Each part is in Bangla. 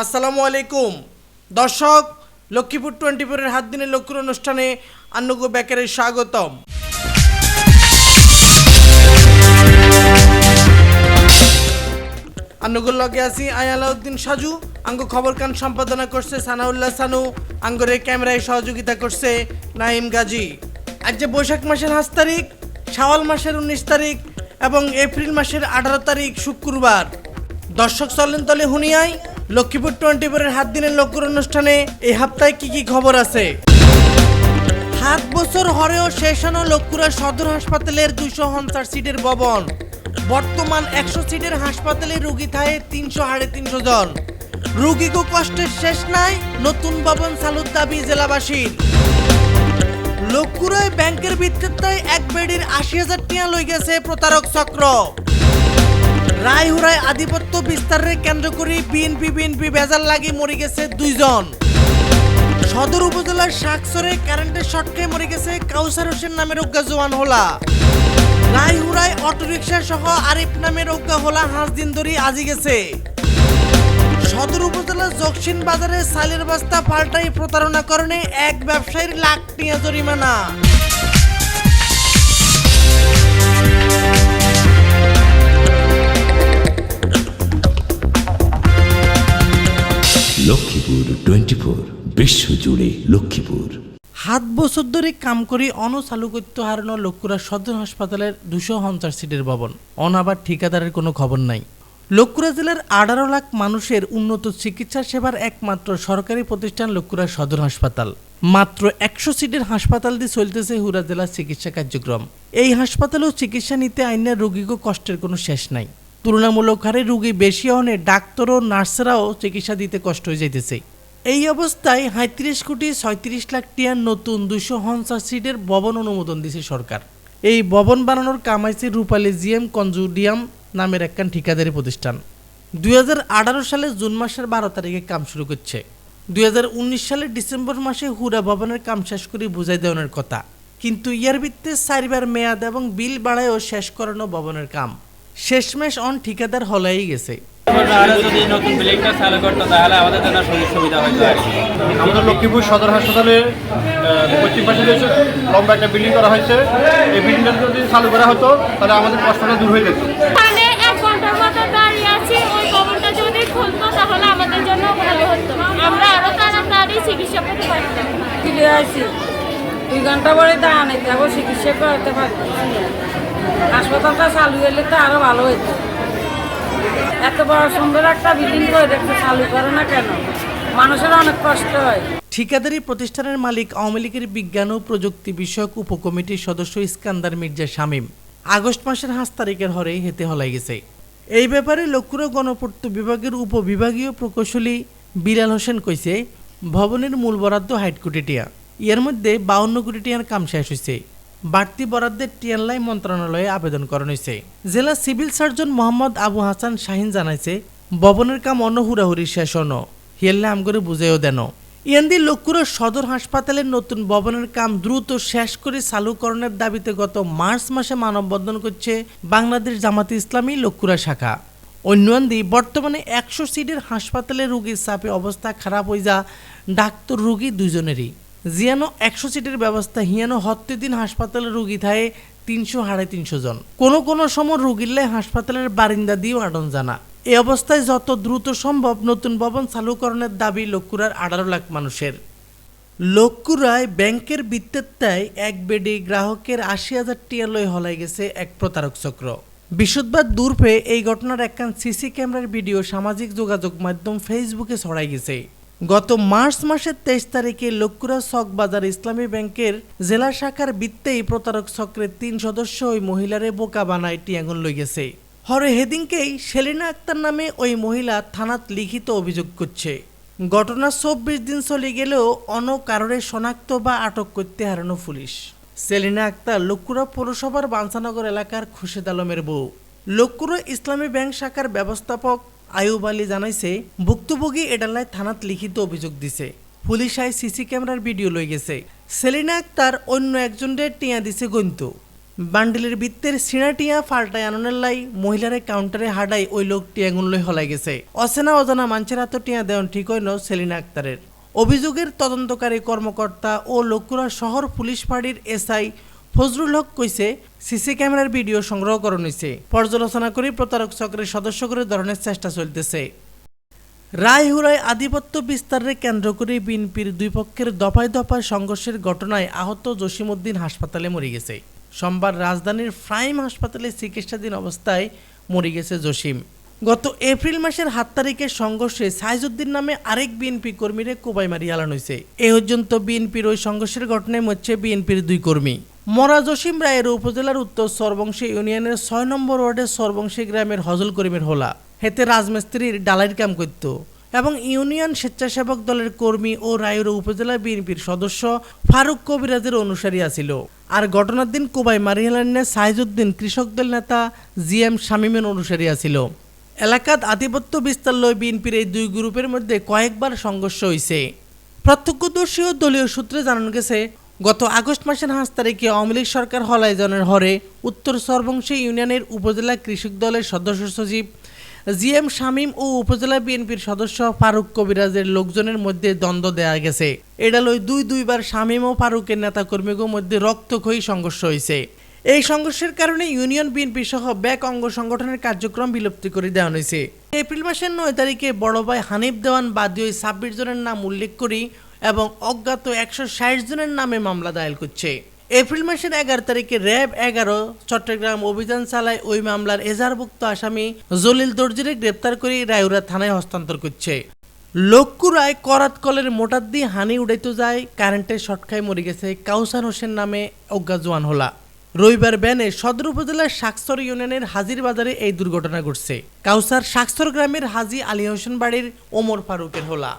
আসসালামু আলাইকুম। দর্শক, লক্ষ্মীপুর টোয়েন্টি ফোরের হাত দিনের লক্ষ্মীর অনুষ্ঠানে আন্নুগো ব্যাকারের স্বাগতম। আন্নুগুর লগে আছি আয়ালাউদ্দিন সাজু, আঙ্গ খবর কান সম্পাদনা করছে সানাউল্লাহ সানু, আঙ্গরে ক্যামেরায় সহযোগিতা করছে নাইম গাজী। আজ যে বৈশাখ মাসের পাঁচ তারিখ, শাওয়াল মাসের উনিশ তারিখ এবং এপ্রিল মাসের আঠারো তারিখ শুক্রবার। দর্শক চলেন তলে হুনিয়াই লক্ষ্মীপুর টোয়েন্টি ফোরের হাত দিনের লক্ষ্যর অনুষ্ঠানে এই সপ্তাহে কি কি খবর আছে? সাত বছর হরেও শেষ হলো লক্ষ্মীরা সদর হাসপাতালের দুশো পঞ্চাশ সিটের ভবন। বর্তমান একশো সিটের হাসপাতালে রুগী থাকে তিনশো সাড়ে তিনশো জন। রুগীকে কষ্টের শেষ নাই, নতুন ভবন চালুর দাবি জেলাবাসীর। লক্ষ্মীরায় ব্যাংকের ভিত্তিতে এক বেডির আশি হাজার টিয়া লই গেছে প্রতারক চক্র। রায়হুরায় আধিপত্য বিস্তারের কেন্দ্র করে বিএনপি বিএনপি বেজার লাগি মরে গেছে দুইজন। সদর উপজেলার শাকসরে কারেন্টের শর্টকে মরে গেছে কাউসার হোসেন নামের অজ্ঞা জওয়ান হোলা। রায়হুরায় অটোরিকশা সহ আরিফ নামের অজ্ঞা হোলা হাঁস দিন ধরে আজি গেছে। সদর উপজেলার জকসিন বাজারে সালের বস্তা পাল্টাই প্রতারণা করণে এক ব্যবসায়ীর লাখ টিয়া জরিমানা। টোয়েন্টি ফোর বিশ্বজুড়ে লক্ষ্মীপুর। সাত বছর ধরে কাম করে অনচালু করতে হারানো লক্ষ্যরা সদর হাসপাতালের দুশো পঞ্চাশ সিটের ভবন। অনাবার ঠিকাদারের কোনো খবর নাই। লক্ষ্যুরা জেলার আঠারো লাখ মানুষের উন্নত চিকিৎসা সেবার একমাত্র সরকারি প্রতিষ্ঠান লক্ষ্যুরা সদর হাসপাতাল। মাত্র একশো সিটের হাসপাতাল দিয়ে চলতেছে হুরা জেলার চিকিৎসা কার্যক্রম। এই হাসপাতালেও চিকিৎসা নিতে আইনের রোগীকে কষ্টের কোনো শেষ নাই। তুলনামূলক হারে রুগী বেশি হনে ডাক্তার ও নার্সরাও চিকিৎসা দিতে কষ্ট হয়ে যাইতেছে। এই অবস্থায় সাঁত্রিশ কোটি ছয়ত্রিশ লাখ টিয়ার নতুন দুশো পঞ্চাশ সিটের ভবন অনুমোদন দিছে সরকার। এই ভবন বানানোর কাম কামাইছে রূপালী জিএম কনজুডিয়াম নামের একখান ঠিকাদারি প্রতিষ্ঠান। দুই হাজার আঠারো সালে জুন মাসের বারো তারিখে কাম শুরু করছে। দুই হাজার উনিশ সালের ডিসেম্বর মাসে হুরা ভবনের কাম শেষ করে বুঝাই দেওয়ানোর কথা। কিন্তু ইয়ার ভিত্তিতে চারবার মেয়াদ এবং বিল বাড়ায়ও শেষ করানো ভবনের কাম। শেষমেশ অন ঠিকাদার হলাই গেছে। আরও যদি নতুন বিল্ডিংটা চালু করতো তাহলে আমাদের জন্য সুযোগ সুবিধা হতো আমাদের লক্ষ্মীপুর সদর হাসপাতালে পশ্চিম পাশে যে লম্বা একটা বিল্ডিং করা হয়েছে এই বিল্ডিংটা যদি চালু করা হতো তাহলে আমাদের কষ্টটা দূর হয়ে যেত। এখানে এক ঘণ্টার মতো দাঁড়িয়ে আছি ওই ভবনটা যদি খুলতো তাহলে আমাদের জন্য ভালো হতো। আমরা আরও তাড়াতাড়ি চিকিৎসা পেতে পারতাম। ফিরে দুই ঘণ্টা পরে দাঁড়ানো চিকিৎসা করাতে পারতেছি হাসপাতালটা চালু হলে তো আরও ভালো হতো এত বড় সুন্দর একটা বিল্ডিং করে দেখতে চালু করে না কেন? মানুষের অনেক কষ্ট হয়। ঠিকাদারি প্রতিষ্ঠানের মালিক আওয়ামী লীগের বিজ্ঞান ও প্রযুক্তি বিষয়ক উপকমিটির সদস্য ইস্কান্দার মির্জা শামীম আগস্ট মাসের পাঁচ তারিখের হরে হেতে হলাই গেছে। এই ব্যাপারে লক্ষ্মীরা গণপূর্ত বিভাগের উপবিভাগীয় প্রকৌশলী বিলাল হোসেন কইছে, ভবনের মূল বরাদ্দ হাইট কোটি টিয়া এর মধ্যে বাউন্ন কোটি টিয়ার কাম শেষ হয়েছে বাড়তি বরাদ্দের টিয়ানলাই মন্ত্রণালয়ে আবেদন করা হয়েছে। জেলা সিভিল সার্জন মোহাম্মদ আবু হাসান শাহিন জানাইছে, ভবনের কাম অন্য হুড়াহুড়ি শেষ হন হিয়াল্লা আম করে বুঝেও দেন। ইয়ান্দি লক্ষ্মীর সদর হাসপাতালের নতুন ভবনের কাম দ্রুত শেষ করে চালুকরণের দাবিতে গত মার্চ মাসে মানববন্ধন করছে বাংলাদেশ জামাতে ইসলামী লক্ষ্মীরা শাখা। অন্যান্যদি বর্তমানে একশো সিটের হাসপাতালে রুগীর চাপে অবস্থা খারাপ হয়ে যা ডাক্তার, রুগী দুজনেরই জিয়ানো একশো সিটের ব্যবস্থা, হিয়ানো হত্যে দিন হাসপাতালে রুগী থাকে তিনশো সাড়ে তিনশো জন। কোনো কোনো সময় রুগীরলে হাসপাতালের বারিন্দা দিয়েও আটন জানা। এই অবস্থায় যত দ্রুত সম্ভব নতুন ভবন চালুকরণের দাবি লক্ষ্মুরার আঠারো লাখ মানুষের। লক্ষ্মুরায় ব্যাংকের বৃত্তেত্তায় এক বেডে গ্রাহকের আশি হাজার টিয়া লই হলাই গেছে এক প্রতারক চক্র। বিশুদ্ধবার দূর পেয়ে এই ঘটনার একখান সিসি ক্যামেরার ভিডিও সামাজিক যোগাযোগ মাধ্যম ফেসবুকে ছড়াই গেছে। গত মার্চ মাসের তেইশ তারিখে লক্ষ্মুরা চকবাজার ইসলামী ব্যাংকের জেলা শাখার বৃত্তেই প্রতারক চক্রের তিন সদস্য ওই মহিলারে বোকা বানায় টিয়াগুন লই গেছে। হরে হেদিনকেই সেলিনা আক্তার নামে ওই মহিলা থানাত লিখিত অভিযোগ করছে। ঘটনা চব্বিশ দিন চলে গেলেও অন কারণে শনাক্ত বা আটক করতে হারানো পুলিশ। সেলিনা আক্তার লক্কুরা পৌরসভার বাঞ্ছানগর এলাকার খুশেদ আলমের বউ। লক্কুরা ইসলামী ব্যাংক শাখার ব্যবস্থাপক আয়ুব আলী জানাইছে, ভুক্তভোগী এডালায় থানাত লিখিত অভিযোগ দিছে। পুলিশ আই সিসি ক্যামেরার ভিডিও লই গেছে। সেলিনা আক্তার অন্য একজনের টিয়া দিছে গন্ত। বান্ডিলের বৃত্তের সিনাটিয়া ফাল্টায় আননের লাই মহিলারে কাউন্টারে হাডাই ওই লোক আগুন লই হলাই গেছে। অচেনা অজানা মাঞ্চের হাত টিয়া দেওয়ান ঠিক হইল সেলিনা আক্তারের। অভিযোগের তদন্তকারী কর্মকর্তা ও লক্ষ্মুরা শহর পুলিশ ফাঁড়ির এসআই ফজরুল হক কইছে, সিসি ক্যামেরার ভিডিও সংগ্রহ করণ হয়েছে পর্যালোচনা করে প্রতারক চক্রের সদস্য করে ধরনের চেষ্টা চলতেছে। রায়হুরায় আধিপত্য বিস্তারের কেন্দ্র করে বিএনপির দুই পক্ষের দফায় দফায় সংঘর্ষের ঘটনায় আহত জসিমউদ্দিন হাসপাতালে মরে গেছে। সোমবার রাজধানীর ফ্রাইম হাসপাতালে চিকিৎসাধীন অবস্থায় মরে গেছে জসিম। গত এপ্রিল মাসের সাত তারিখের সংঘর্ষে সাইজুদ্দিন নামে আরেক বিএনপি কর্মীরে কোবাই মারি আলান হয়েছে এ পর্যন্ত বিএনপির ওই সংঘর্ষের ঘটনায় মরছে বিএনপির দুই কর্মী। মরা জসিম রায়ের উপজেলার উত্তর সরবংশী ইউনিয়নের ছয় নম্বর ওয়ার্ডের সরবংশী গ্রামের হজল করিমের হোলা। হেতে রাজমিস্ত্রির ডালাইয়ের কাম করত এবং ইউনিয়ন স্বেচ্ছাসেবক দলের কর্মী ও রায়ুরা উপজেলা বিএনপির সদস্য ফারুক কবিরাজের অনুসারী আছিল। আর ঘটনার দিন কোবাই মারিয়ালান্নে সাইজুদ্দিন কৃষক দল নেতা জি এম শামীমের অনুসারী আছিল। এলাকাত আধিপত্য বিস্তার লয় বিএনপির এই দুই গ্রুপের মধ্যে কয়েকবার সংঘর্ষ হয়েছে প্রত্যক্ষদর্শী ও দলীয় সূত্রে জানানো গেছে গত আগস্ট মাসের পাঁচ তারিখে আওয়ামী লীগ সরকার হলাইজনের হরে উত্তর সরবংশী ইউনিয়নের উপজেলা কৃষক দলের সদস্য সচিব জি এম শামীম ও উপজেলা বিএনপির সদস্য ফারুক কবিরাজের লোকজনের মধ্যে দ্বন্দ্ব দেয়া গেছে। এডালই দুই দুইবার শামীম ও ফারুকের নেতাকর্মীদের মধ্যে রক্তক্ষয়ী সংঘর্ষ হয়েছে। এই সংঘর্ষের কারণে ইউনিয়ন বিএনপি সহ ব্যাক অঙ্গ সংগঠনের কার্যক্রম বিলুপ্তি করে দেওয়া হয়েছে। এপ্রিল মাসের নয় তারিখে বড় ভাই হানিফ দেওয়ান বাদী ওই ছাব্বিশ জনের নাম উল্লেখ করি এবং অজ্ঞাত একশো ষাট জনের নামে মামলা দায়ের করছে। এপ্রিল মাসের এগারো তারিখে র্যাব এগারো, চট্টগ্রাম অভিযান চালায় ওই মামলার এজাহারভুক্ত আসামি জলিল দর্জিরে গ্রেপ্তার করে রায়ুরা থানায় হস্তান্তর করছে। লক্ষ্যুরায় করাত কলের মোটার দিয়ে হানি উড়াইতে যায়, কারেন্টের শর্ট খায় মরে গেছে কাউসান হোসেন নামে অজ্ঞা জোয়ান হলা। রবিবার ব্যানে সদর উপজেলার শাকসর ইউনিয়নের হাজির বাজারে এই দুর্ঘটনা ঘটছে। কাউসার শাকসর গ্রামের হাজি আলী হোসেন বাড়ির ওমর ফারুকের হোলা।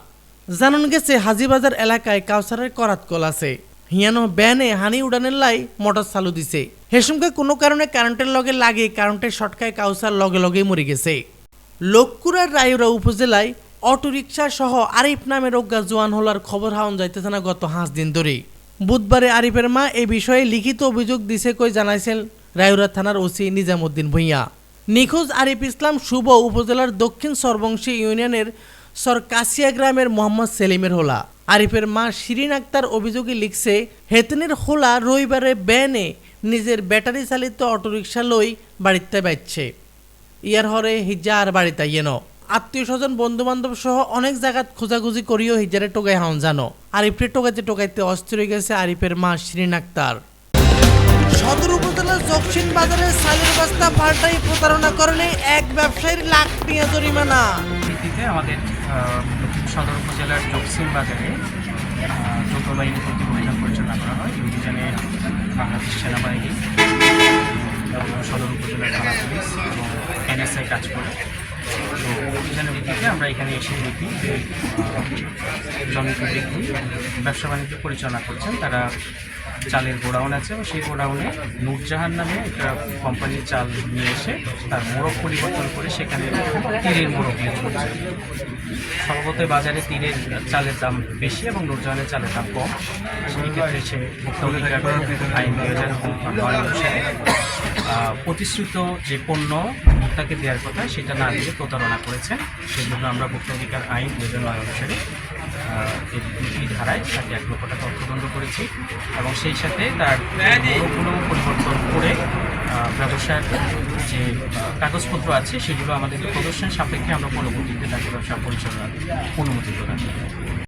জানান গেছে হাজিবাজার এলাকায় কাউসারের করাত কল আছে। হিয়ানো ব্যানে হানি উড়ানের লাই মোটর চালু দিছে। হেসুমকে কোনো কারণে কারেন্টের লগে লাগে, কারেন্টের শর্টকায় কাউসার লগে লগেই মরে গেছে। লক্ষ্মুরার রায়ুরা উপজেলায় অটোরিকশা সহ আরিফ নামের অজ্ঞা জোয়ান হলার খবর হাওন যাইতেছে না গত হাঁস দিন ধরে বুধবারে আরিফের মা এই বিষয়ে লিখিত অভিযোগ দিছে কই জানাইছেন রায়ুরা থানার ওসি নিজামুদ্দিন ভূঁইয়া। নিখোঁজ আরিফ ইসলাম শুভ উপজেলার দক্ষিণ সর্বংশী ইউনিয়নের সর কাশিয়া গ্রামের মোহাম্মদ সেলিমের হোলা। আরিফের মা শিরিন আক্তার অভিযোগে লিখছে, হেতনের হোলা রবিবারে ব্যানে নিজের ব্যাটারি চালিত অটোরিকশা লই বাড়িতে বাইচ্ছে ইয়ার হরে হিজা আর বাড়িতে ইয়েন আত্মীয় স্বজন বন্ধু বান্ধব সহ অনেক জায়গাত খোঁজাখুঁজি করিও হিজারে টোকাই হাউন জানো। আরিফরে টোকাইতে টোকাইতে অস্থির হয়ে গেছে আরিফের মা শিরিন আক্তার। সদর উপজেলার জকসিন বাজারে সালের বস্তা পাল্টাই প্রতারণা করলে এক ব্যবসায়ীর লাখ টাকা জরিমানা। আমাদের সদর উপজেলার জকসিম বাজারে আহ, যৌথ বাহিনী কর্তৃক অভিযান পরিচালনা করা হয়। এই অভিযানে বাংলাদেশ সেনাবাহিনী সদর উপজেলার থানা পুলিশ এবং এনএসআই কাজ করে। তো অভিযানের ভিত্তিতে আমরা এখানে এসে দেখি যে জমিত ব্যবসা বাণিজ্য পরিচালনা করছেন। তারা চালের গোডাউন আছে এবং সেই গোডাউনে নূরজাহান নামে একটা কোম্পানির চাল নিয়ে এসে তার মোড়ক পরিবর্তন করে সেখানে তীরের মোড়ক নিয়ে করছে সম্ভবত বাজারে তীরের চালের দাম বেশি এবং নূরজাহানের চালের দাম কম। সেই ক্ষেত্রে সে আইন দুই হাজার নয় অনুসারে প্রতিশ্রুত যে পণ্য ভোক্তাকে দেওয়ার কথা সেটা না দিয়ে প্রতারণা করেছেন। সেই জন্য আমরা ভোক্তা অধিকার আইন দুই হাজার নয় অনুসারে দুটি ধারায় তাকে এক লক্ষ টাকা অর্থদণ্ড করেছি এবং সেই সাথে তার মোড়কগুলো পরিবর্তন করে ব্যবসার যে কাগজপত্র আছে, সেগুলো আমাদেরকে প্রদর্শন সাপেক্ষে আমরা পরবর্তীতে তাকে ব্যবসা পরিচালনার অনুমতি প্রদান করি